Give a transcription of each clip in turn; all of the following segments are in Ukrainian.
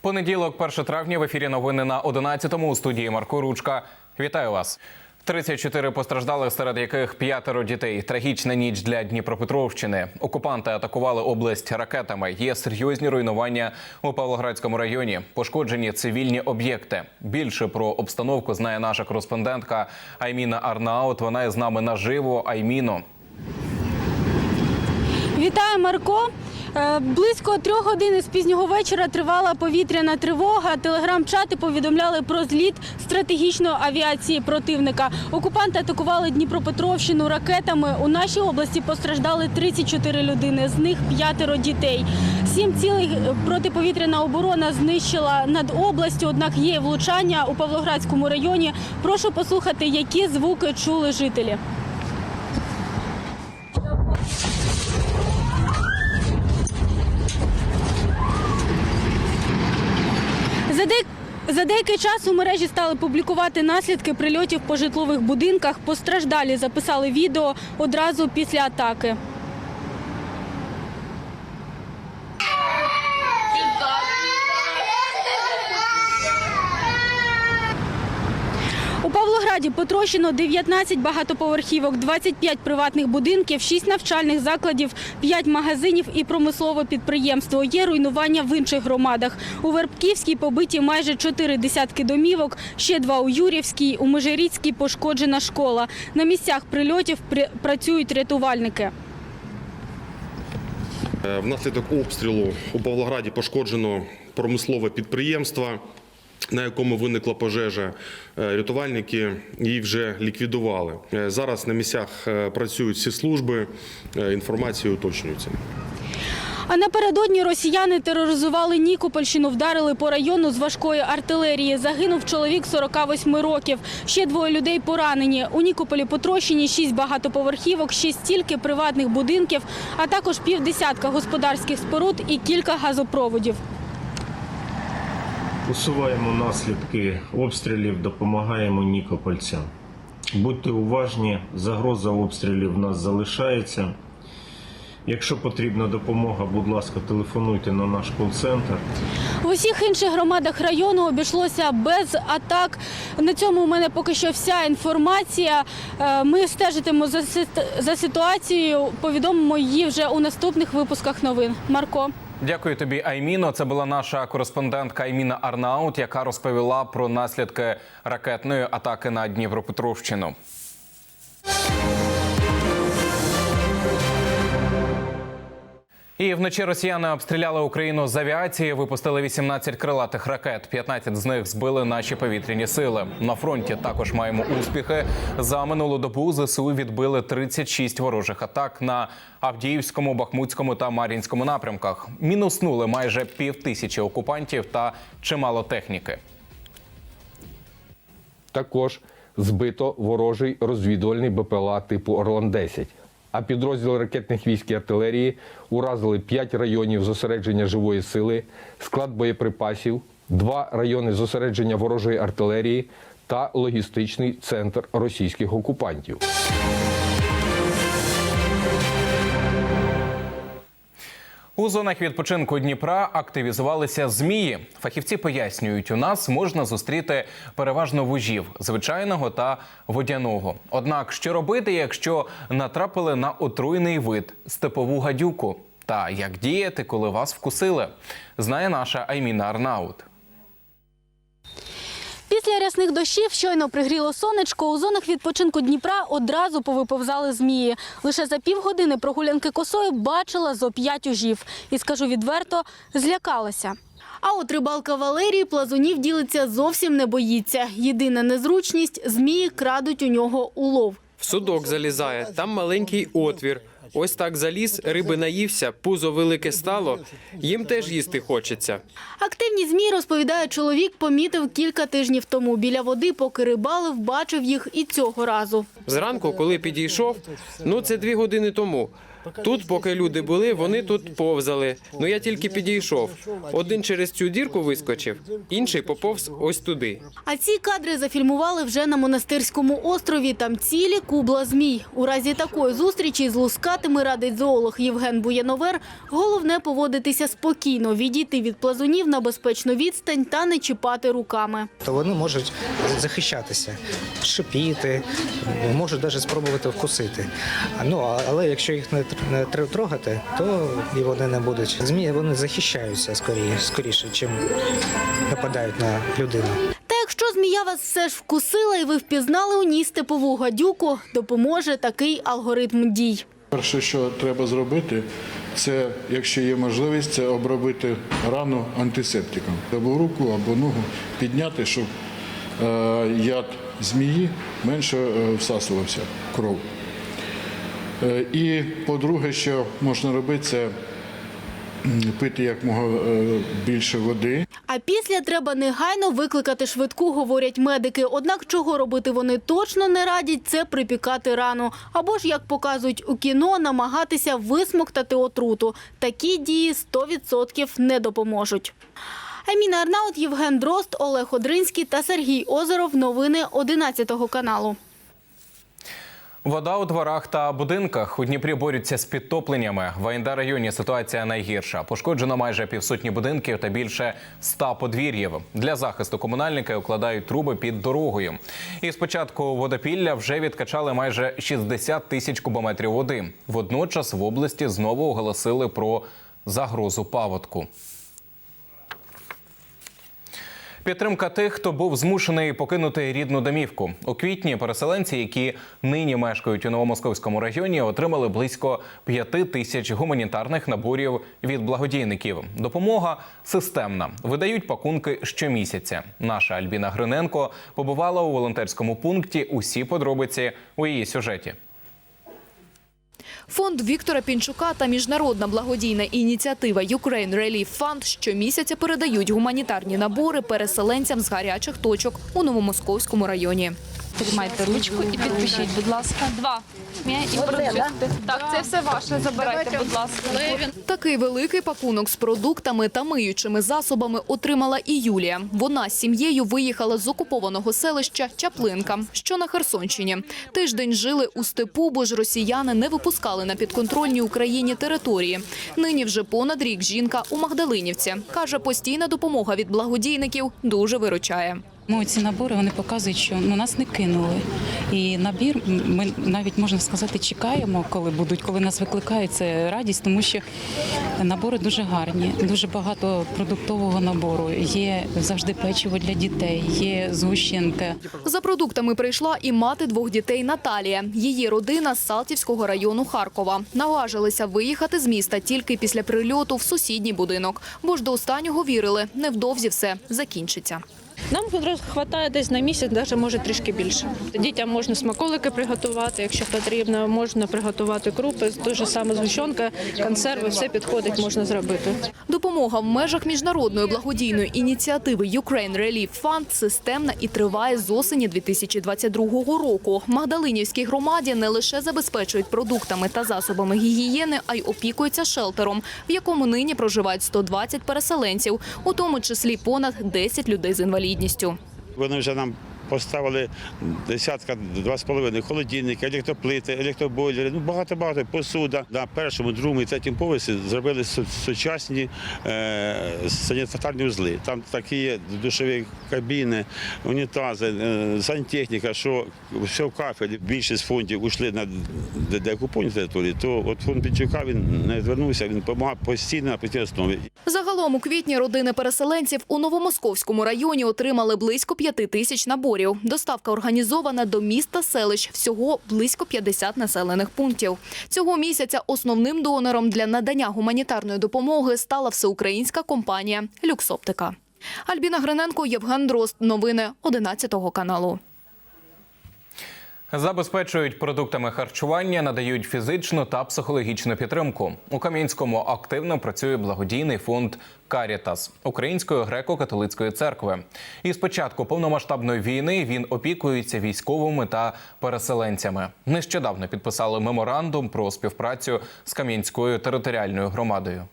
Понеділок, 1 травня, в ефірі новини на 11-му у студії Марко Ручка. Вітаю вас. 34 постраждалих, серед яких п'ятеро дітей. Трагічна ніч для Дніпропетровщини. Окупанти атакували область ракетами. Є серйозні руйнування у Павлоградському районі. Пошкоджені цивільні об'єкти. Більше про обстановку знає наша кореспондентка Айміна Арнаут. Вона з нами наживо. Айміно. Вітаю, Марко. Е, Близько трьох годин з пізнього вечора тривала повітряна тривога. Телеграм-чати повідомляли про зліт стратегічної авіації противника. Окупанти атакували Дніпропетровщину ракетами. У нашій області постраждали 34 людини, з них п'ятеро дітей. Сім цілих протиповітряна оборона знищила над областю. Однак є влучання у Павлоградському районі. Прошу послухати, які звуки чули жителі. За дек... За деякий час у мережі стали публікувати наслідки прильотів по житлових будинках. Постраждалі записали відео одразу після атаки. Павлограді потрощено 19 багатоповерхівок, 25 приватних будинків, 6 навчальних закладів, 5 магазинів і промислове підприємство. Є руйнування в інших громадах. У Вербківській побиті майже 4 десятки домівок, ще два у Юрівській, у Межиріцькій пошкоджена школа. На місцях прильотів працюють рятувальники. Е, Внаслідок обстрілу у Павлограді пошкоджено промислове підприємство, на якому виникла пожежа. Е, Рятувальники її вже ліквідували. Е, Зараз на місцях е, працюють всі служби, інформація уточнюється. А напередодні росіяни тероризували Нікопольщину, вдарили по району з важкої артилерії. Загинув чоловік 48 років. Ще двоє людей поранені. У Нікополі потрощені шість багатоповерхівок, ще стільки приватних будинків, а також півдесятка господарських споруд і кілька газопроводів. Усуваємо наслідки обстрілів, допомагаємо нікопольцям. Будьте уважні, загроза обстрілів в нас залишається. Якщо потрібна допомога, будь ласка, телефонуйте на наш кол-центр. В усіх інших громадах району обійшлося без атак. На цьому у мене поки що вся інформація. Е, Ми стежитимо за ситуацією. Повідомимо її вже у наступних випусках новин. Марко. Дякую тобі, Айміно. Це була наша кореспондентка Айміна Арнаут, яка розповіла про наслідки ракетної атаки на Дніпропетровщину. І вночі росіяни обстріляли Україну з авіації, випустили 18 крилатих ракет. 15 з них збили наші повітряні сили. На фронті також маємо успіхи. За минулу добу ЗСУ відбили 36 ворожих атак на Авдіївському, Бахмутському та Мар'їнському напрямках. Мінуснули майже пів тисячі окупантів та чимало техніки. Також збито ворожий розвідувальний БПЛА типу Орлан-10. А підрозділи ракетних військ і артилерії уразили 5 районів зосередження живої сили, склад боєприпасів, два райони зосередження ворожої артилерії та логістичний центр російських окупантів. У зонах відпочинку Дніпра активізувалися змії. Фахівці пояснюють, у нас можна зустріти переважно вужів звичайного та водяного. Однак, що робити, якщо натрапили на отруйний вид степову гадюку? Та як діяти, коли вас вкусили, знає наша Айміна Арнаут. Після рясних дощів щойно пригріло сонечко. У зонах відпочинку Дніпра одразу повиповзали змії. Лише за півгодини прогулянки косою бачила зо п'ять ужів. І скажу відверто, злякалася. А от рибалка Валерій плазунів ділиться зовсім не боїться. Єдина незручність змії крадуть у нього улов. В судок залізає, там маленький отвір. Ось так заліз, риби наївся, пузо велике стало. Їм теж їсти хочеться. Активні змі розповідає чоловік, помітив кілька тижнів тому. Біля води, поки рибалив, бачив їх і цього разу. Зранку, коли підійшов, ну це дві години тому. Тут, поки люди були, вони тут повзали. Ну я тільки підійшов. Один через цю дірку вискочив, інший поповз ось туди. А ці кадри зафільмували вже на монастирському острові. Там цілі кубла змій. У разі такої зустрічі з лускатими радить зоолог Євген Буяновер. Головне поводитися спокійно, відійти від плазунів на безпечну відстань та не чіпати руками. то вони можуть захищатися, шипіти, можуть навіть спробувати вкусити. Ну, але якщо їх не, тр- не трогати, то і вони не будуть. Змії вони захищаються скоріше, скоріше, чим нападають на людину. Та якщо змія вас все ж вкусила і ви впізнали у ній степову гадюку, допоможе такий алгоритм дій. Перше, що треба зробити, це, якщо є можливість, це обробити рану антисептиком. Або руку, або ногу підняти, щоб яд змії менше е, всасувався кров. Е, і по-друге, що можна робити, це пити якмога е, більше води. А після треба негайно викликати швидку, говорять медики. Однак чого робити вони точно не радять, це припікати рану. Або ж, як показують у кіно, намагатися висмоктати отруту. Такі дії 100% не допоможуть. Еміна Арнаут, Євген Дрозд, Олег Одринський та Сергій Озеров. Новини 11 каналу. Вода у дворах та будинках у Дніпрі борються з підтопленнями. В АНД районі ситуація найгірша. Пошкоджено майже півсотні будинків та більше ста подвір'їв. Для захисту комунальники укладають труби під дорогою. І спочатку водопілля вже відкачали майже 60 тисяч кубометрів води. Водночас в області знову оголосили про загрозу паводку. Підтримка тих, хто був змушений покинути рідну домівку. У квітні переселенці, які нині мешкають у Новомосковському районі, отримали близько п'яти тисяч гуманітарних наборів від благодійників. Допомога системна. Видають пакунки щомісяця. Наша Альбіна Гриненко побувала у волонтерському пункті. Усі подробиці у її сюжеті. Фонд Віктора Пінчука та міжнародна благодійна ініціатива Ukraine Relief Fund щомісяця передають гуманітарні набори переселенцям з гарячих точок у Новомосковському районі. Тримайте ручку і підпишіть, будь ласка. Два. І. Так, це все ваше. Забирайте, будь ласка. Такий великий пакунок з продуктами та миючими засобами отримала і Юлія. Вона з сім'єю виїхала з окупованого селища Чаплинка, що на Херсонщині. Тиждень жили у степу, бо ж росіяни не випускали на підконтрольній Україні території. Нині вже понад рік жінка у Магдалинівці. Каже, постійна допомога від благодійників дуже виручає. Ми ці набори вони показують, що ну, нас не кинули. І набір ми навіть можна сказати, чекаємо, коли будуть, коли нас викликають. Це радість, тому що набори дуже гарні, дуже багато продуктового набору. Є завжди печиво для дітей, є згущенка. За продуктами прийшла і мати двох дітей Наталія. Її родина з Салтівського району Харкова. Наважилися виїхати з міста тільки після прильоту в сусідній будинок, бо ж до останнього вірили, невдовзі все закінчиться. Нам вистачає десь на місяць, навіть може трішки більше. Дітям можна смаколики приготувати, якщо потрібно, можна приготувати крупи, дуже саме згущенка, консерви, все підходить, можна зробити. Допомога в межах міжнародної благодійної ініціативи Ukraine Relief Fund системна і триває з осені 2022 року. Магдалинівській громаді не лише забезпечують продуктами та засобами гігієни, а й опікуються шелтером, в якому нині проживають 120 переселенців, у тому числі понад 10 людей з інвалідністю. Вони вже нам поставили десятка, два з половиною холодильники, електроплити, електробойлери, ну багато-багато, посуда. На першому, другому і третьому поверсі зробили сучасні е, санітарні узли. Там такі душові кабіни, унітази, е, сантехніка, що все в кафелі. Більшість фондів ушли на де- деокуповані території, то от фонд Пінчука він не звернувся, він допомагає постійно на постійній основі. Загалом у квітні родини переселенців у Новомосковському районі отримали близько п'яти тисяч наборів. Доставка організована до міста селищ. Всього близько 50 населених пунктів. Цього місяця основним донором для надання гуманітарної допомоги стала всеукраїнська компанія «Люксоптика». Альбіна Гриненко, Євген Дрозд. Новини 11 каналу. Забезпечують продуктами харчування, надають фізичну та психологічну підтримку. У Кам'янському активно працює благодійний фонд Карітас Української греко-католицької церкви. І з початку повномасштабної війни він опікується військовими та переселенцями. Нещодавно підписали меморандум про співпрацю з Кам'янською територіальною громадою.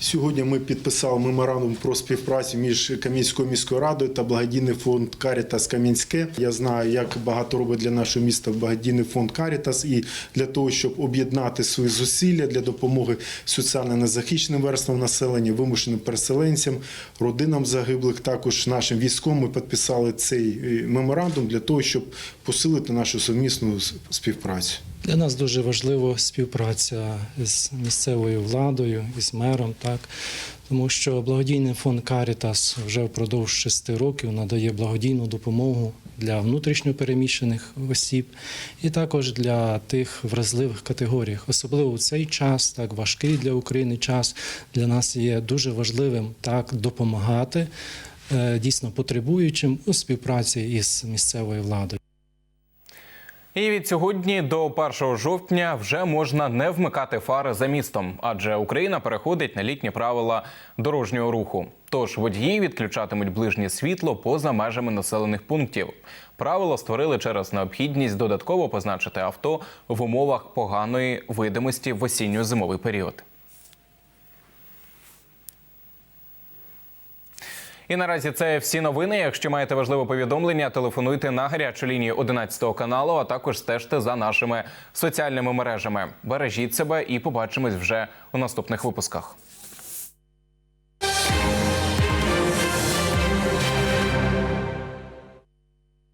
Сьогодні ми підписали меморандум про співпрацю між Кам'янською міською радою та благодійний фонд Карітас Кам'янське. Я знаю, як багато робить для нашого міста благодійний фонд Карітас, і для того, щоб об'єднати свої зусилля для допомоги соціально незахищеним верствам населення, вимушеним переселенцям, родинам загиблих, також нашим військовим, ми підписали цей е, меморандум для того, щоб посилити нашу сумісну співпрацю. Для нас дуже важлива співпраця з місцевою владою і з мером, так тому що благодійний фонд Карітас вже впродовж шести років надає благодійну допомогу для внутрішньопереміщених осіб і також для тих вразливих категорій. Особливо в цей час, так важкий для України час, для нас є дуже важливим так допомагати е, дійсно потребуючим у співпраці із місцевою владою. І від сьогодні до 1 жовтня вже можна не вмикати фари за містом, адже Україна переходить на літні правила дорожнього руху. Тож водії відключатимуть ближнє світло поза межами населених пунктів. Правила створили через необхідність додатково позначити авто в умовах поганої видимості в осінньо-зимовий період. І наразі це всі новини. Якщо маєте важливе повідомлення, телефонуйте на гарячу лінію 11 каналу, а також стежте за нашими соціальними мережами. Бережіть себе і побачимось вже у наступних випусках.